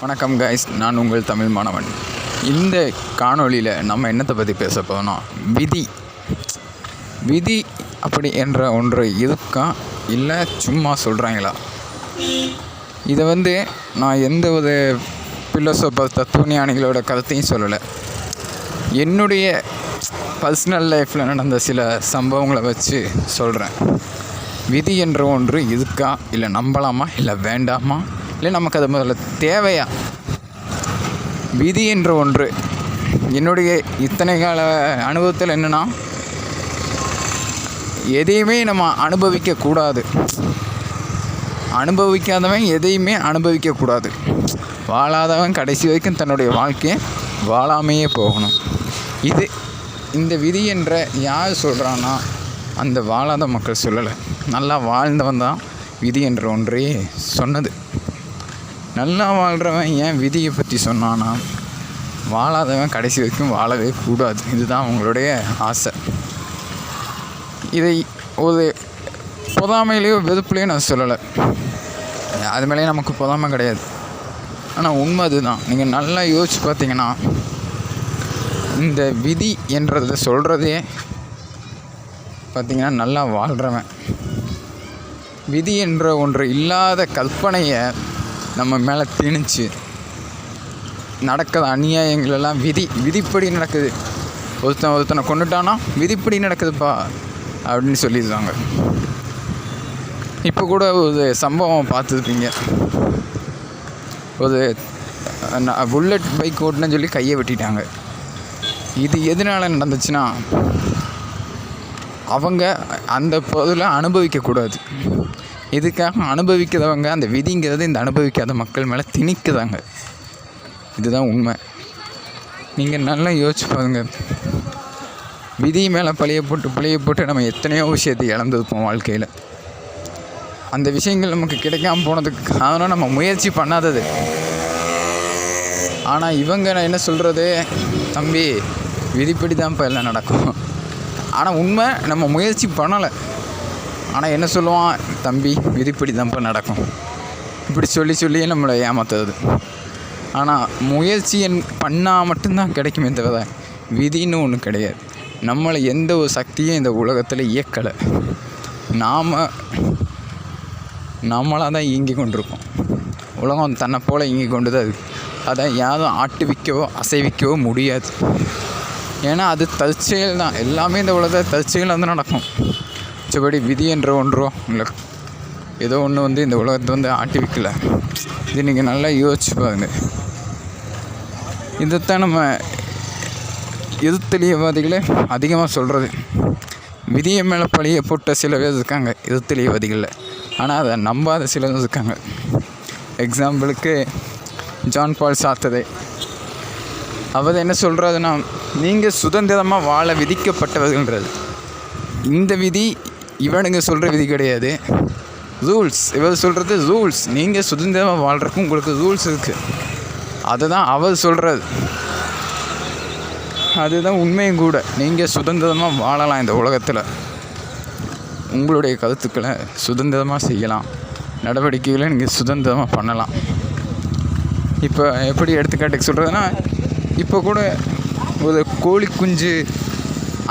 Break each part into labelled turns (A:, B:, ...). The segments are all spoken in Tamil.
A: வணக்கம் கைஸ் நான் உங்கள் தமிழ் மாணவன். இந்த காணொளியில் நம்ம என்னத்தை பற்றி பேச போகிறோம்னா விதி. விதி அப்படி என்ற ஒன்று இருக்கா? இல்லை சும்மா சொல்கிறாங்களா இதை வந்து நான் எந்த ஒரு பிலோசோபர் தத்துவஞானிகளோட கருத்தையும் சொல்லலை. என்னுடைய பர்சனல் லைஃப்பில் நடந்த சில சம்பவங்களை வச்சு சொல்கிறேன் விதி என்ற ஒன்று இருக்கா? இல்லை நம்பலாமா? இல்லை வேண்டாமா? இல்லை நமக்கு அது முதல்ல தேவையா? விதி என்ற ஒன்று. என்னுடைய இத்தனை கால அனுபவத்தில் என்னென்னா எதையுமே நம்ம அனுபவிக்கக்கூடாது அனுபவிக்காதவன் எதையுமே அனுபவிக்கக்கூடாது வாழாதவன் கடைசி வரைக்கும் தன்னுடைய வாழ்க்கையை வாழாமையே போகணும். இது இந்த விதி என்ற யார் சொல்கிறான்னா அந்த வாழாத மக்கள் சொல்லலை. நல்லா வாழ்ந்தவன் தான் விதி என்ற ஒன்றே சொன்னது. நல்லா வாழ்கிறவன் ஏன் விதியை பற்றி சொன்னான்னா வாழாதவன் கடைசி வரைக்கும் வாழவே கூடாது. இதுதான் அவங்களுடைய ஆசை. இதை ஒரு பொதாமையிலேயோ வெறுப்புலேயோ நான் சொல்லலை. அது மேலேயும் நமக்கு பொறாமை கிடையாது. ஆனால் உண்மை அதுதான். நீங்கள் நல்லா யோசிச்சு பார்த்தீங்கன்னா இந்த விதி என்றதை சொல்கிறதே பார்த்தீங்கன்னா நல்லா வாழ்கிறவன் விதி என்ற ஒன்று இல்லாத கற்பனையை நம்ம மேலே திணிச்சு நடக்கிற அநியாயங்களெல்லாம் விதி விதிப்படி நடக்குது. ஒருத்தன் ஒருத்தனை கொண்டுட்டானா விதிப்படி நடக்குதுப்பா அப்படின்னு சொல்லிடுறாங்க. இப்போ கூட ஒரு சம்பவம் பார்த்துருப்பீங்க. ஒரு புல்லட் பைக் ஓட்டுன்னு சொல்லி கையை வெட்டிட்டாங்க. இது எதனால் நடந்துச்சுன்னா அவங்க அந்த பொருளை அனுபவிக்கக்கூடாது. இதுக்காக அனுபவிக்கிறவங்க அந்த விதிங்கிறது இந்த அனுபவிக்காத மக்கள் மேலே திணிக்குதாங்க இதுதான் உண்மை. நீங்கள் நல்லா யோசிச்சு பாருங்கள் விதி மேலே பழைய போட்டு பழைய போட்டு நம்ம எத்தனையோ விஷயத்தை இழந்திருப்போம் வாழ்க்கையில். அந்த விஷயங்கள் நமக்கு கிடைக்காம போனதுக்கு காரணம் நம்ம முயற்சி பண்ணாதது. ஆனால் இவங்க நான் என்ன சொல்கிறது தம்பி விதிப்படி தான்ப்பா எல்லாம் நடக்கும். ஆனால் உண்மை நம்ம முயற்சி பண்ணலை. ஆனால் என்ன சொல்லுவான்? தம்பி விதிப்படி தான்ப்பா நடக்கும். இப்படி சொல்லி சொல்லியே நம்மளை ஏமாத்துறது. ஆனால் முயற்சி என் பண்ணால் மட்டும்தான் கிடைக்குமே தவிர விதின்னு ஒன்று கிடையாது. நம்மளை எந்த ஒரு சக்தியும் இந்த உலகத்தில் இயக்கலை. நாம் நம்மளாக தான் இயங்கி கொண்டிருக்கோம். உலகம் தன்னை போல் இயங்கி கொண்டு தான் இருக்குது அதை யாரும் ஆட்டுவிக்கவோ அசைவிக்கவோ முடியாது. ஏன்னா அது தற்செயல் தான். எல்லாமே இந்த உலகத்தில் தற்செயல் வந்து நடக்கும். மிச்சபடி விதி என்ற ஒன்றோ இல்லை. ஏதோ ஒன்று வந்து இந்த உலகத்தை வந்து ஆட்டி வைக்கல. இது நீங்கள் நல்லா யோசிச்சு பாருங்க. இதைத்தான் நம்ம எதிர்த்தெளியவாதிகளே அதிகமாக சொல்கிறது விதியை மேலே பழியை போட்ட சில பேர் இருக்காங்க எதிர்த்தெளியவாதிகளில் ஆனால் அதை நம்பாத சிலர் இருக்காங்க. எக்ஸாம்பிளுக்கு ஜான் பால் சாத்ததை அவர் என்ன சொல்கிறதுனா நீங்கள் சுதந்திரமாக வாழ விதிக்கப்பட்டவர்கள்ன்றது. இந்த விதி இவனுங்க சொல்கிற விதி கிடையாது. ரூல்ஸ் இவர் சொல்கிறது ரூல்ஸ் நீங்கள் சுதந்திரமாக வாழ்கிறக்கு உங்களுக்கு ரூல்ஸ் இருக்குது அதுதான் அவர் சொல்கிறது அதுதான் உண்மையும் கூட. நீங்கள் சுதந்திரமாக வாழலாம் இந்த உலகத்தில். உங்களுடைய கருத்துக்களை சுதந்திரமாக செய்யலாம். நடவடிக்கைகளை நீங்கள் சுதந்திரமாக பண்ணலாம். இப்போ எப்படி எடுத்துக்காட்டுக்கு சொல்கிறதுனா இப்போ கூட ஒரு கோழி குஞ்சு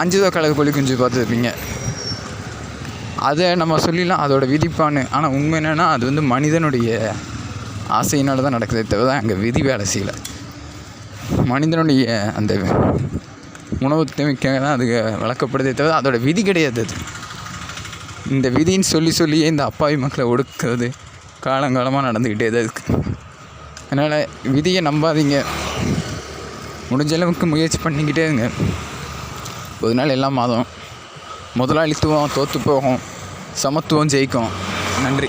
A: அஞ்சு ரூபா கலர் கோழி குஞ்சு பார்த்துருப்பீங்க. அதை நம்ம சொல்லிடலாம் அதோட விதிப்பான்னு. ஆனால் உண்மை என்னென்னா அது வந்து மனிதனுடைய ஆசையினால் தான் நடக்குதே தவிர அங்கே விதி வேலை செய்யலை. மனிதனுடைய அந்த உணவு தேவைக்காக தான் அது வளர்க்கப்படுதே தவிர அதோட விதி கிடையாது அது. இந்த விதின்னு சொல்லி சொல்லியே இந்த அப்பாவி மக்களை ஒடுக்கிறது காலங்காலமாக நடந்துக்கிட்டே தான் இருக்குது அதனால் விதியை நம்பாதீங்க. முடிஞ்ச அளவுக்கு முயற்சி பண்ணிக்கிட்டே இருங்க. ஒரு நாள் எல்லாம் மாதம் முதலாளித்துவம் தோற்று போகும் சமத்துவம் ஜெயிக்கும். நன்றி.